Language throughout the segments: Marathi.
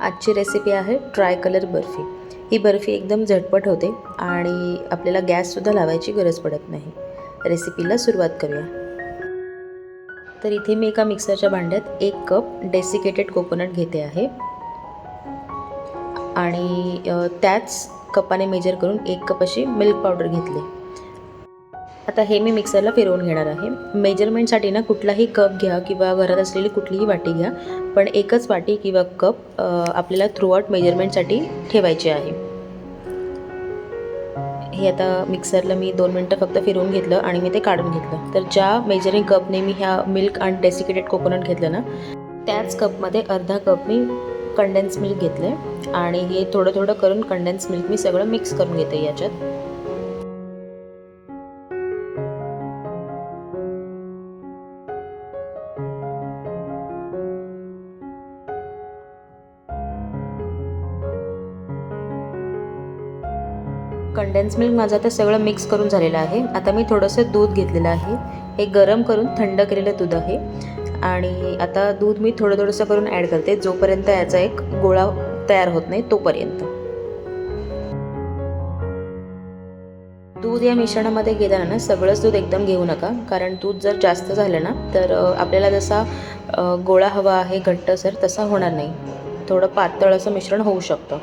आजची रेसिपी आहे ट्राय कलर बर्फी. ही बर्फी एकदम झटपट होते आणि आपल्याला गॅससुद्धा लावायची गरज पडत नाही. रेसिपीला सुरुवात करूया. तर इथे मी एका मिक्सरच्या भांड्यात एक कप डेसिकेटेड कोकोनट घेते आहे. आणि त्याच कपाने मेजर करून एक कप अशी मिल्क पावडर घेतली. आता हे मी मिक्सरला फिरवून घेणार आहे. मेजरमेंटसाठी ना कुठलाही कप घ्या किंवा घरात असलेली कुठलीही वाटी घ्या पण एकच वाटी किंवा कप आपल्याला थ्रूआउट मेजरमेंटसाठी ठेवायची आहे. हे आता मिक्सरला मी दोन मिनटं फक्त फिरवून घेतलं आणि मी ते काढून घेतलं. तर ज्या मेजरिंग कपने मी ह्या मिल्क आणि डेसिकेटेड कोकोनट घेतलं ना त्याच कपमध्ये अर्धा कप मी कंडेन्स मिल्क घेतलं आहे आणि हे थोडं थोडं करून कंडेन्स मिल्क मी सगळं मिक्स करून घेते याच्यात. कंडेन्स मिल्क माझं आता सगळं मिक्स करून झालेलं आहे. आता मी थोडंसं दूध घेतलेलं आहे. हे गरम करून थंड केलेलं दूध आहे. आणि आता दूध मी थोडं थोडंसं करून ॲड करते. जोपर्यंत याचा एक गोळा तयार होत नाही तोपर्यंत. दूध या मिश्रणामध्ये घेताना ना सगळंच दूध एकदम घेऊ नका. कारण दूध जर जास्त झालं ना तर आपल्याला जसा गोळा हवा आहे घट्टसर तसा होणार नाही. थोडं पातळ असं मिश्रण होऊ शकतं.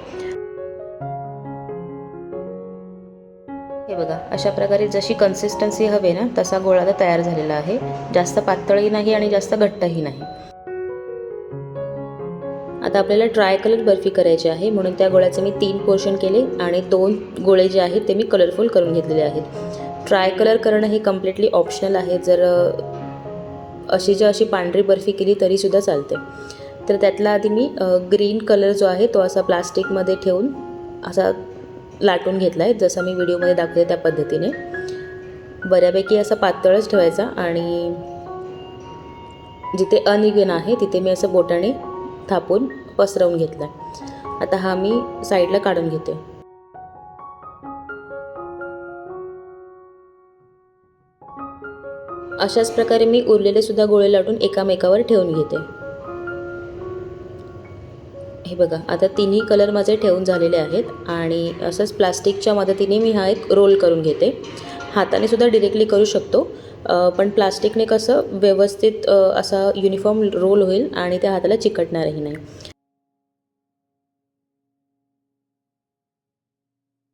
हे बघा अशा प्रकारे जशी कन्सिस्टन्सी हवे ना तसा गोळा आता तयार झालेला आहे. जास्त पातळही नाही आणि जास्त घट्टही नाही. आता आपल्याला ट्राय कलर बर्फी करायची आहे. म्हणून त्या गोळ्याचे मी तीन पोर्शन केले आणि दोन गोळे जे आहेत ते मी कलरफुल करून घेतलेले आहेत. ट्राय कलर करणं हे कम्प्लिटली ऑप्शनल आहे. जर अशी जर अशी पांढरी बर्फी केली तरीसुद्धा चालते. तर त्यातला आधी मी ग्रीन कलर जो आहे तो असा प्लास्टिकमध्ये ठेवून असा लाटून घेतला आहे जसं मी व्हिडिओमध्ये दाखवते त्या पद्धतीने. बऱ्यापैकी असा पातळच ठेवायचा आणि जिथे अनइव्हन आहे तिथे मी असं बोटाने थापून पसरवून घेतला आता हा मी साईडला काढून घेते. अशाच प्रकारे मी उरलेले सुद्धा गोळे लाटून एकामेकावर ठेवून घेते. हे बघा आता तिन्ही कलर माझे ठेवून झालेले आहेत आणि असंच प्लास्टिकच्या मदतीने मी हा एक रोल करून घेते. हाताने सुद्धा डिरेक्टली करू शकतो पण प्लास्टिकने कसं व्यवस्थित असा युनिफॉर्म रोल होईल आणि त्या हाताला चिकटणारही नाही.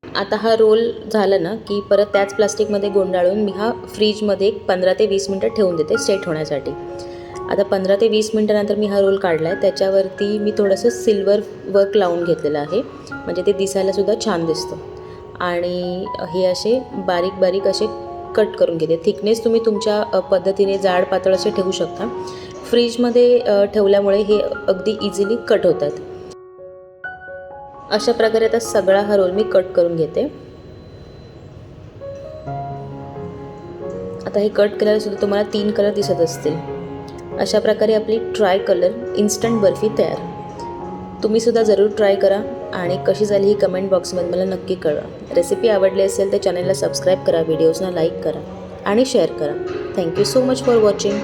आता हा रोल झाला ना की परत त्याच प्लास्टिकमध्ये गोंडाळून मी हा फ्रीजमध्ये एक पंधरा ते वीस मिनटं ठेवून देते सेट होण्यासाठी. आता पंधरा ते वीस मिनटानंतर मी हा रोल काढला आहे त्याच्यावरती मी थोडंसं सिल्वर वर्क लावून घेतलेलं आहे. म्हणजे ते दिसायलासुद्धा छान दिसतं. आणि हे असे बारीक बारीक असे कट करून घेते. थिकनेस तुम्ही तुमच्या पद्धतीने जाड पातळ असे ठेवू शकता. फ्रीजमध्ये ठेवल्यामुळे हे अगदी इझिली कट होतात. अशा प्रकारे आता सगळा हा रोल मी कट करून घेते. आता हे कट केल्यावर सुद्धा तुम्हाला तीन कलर दिसत असतील. अशा प्रकारे आपली ट्राय कलर इन्स्टंट बर्फी तयार. तुम्ही सुद्धा जरूर ट्राय करा आणि कशी झाली ही कमेंट बॉक्समध्ये मला नक्की कळवा. रेसिपी आवडली असेल तर चॅनलला सबस्क्राईब करा व्हिडिओजना लाईक करा आणि शेअर करा. Thank you so much for watching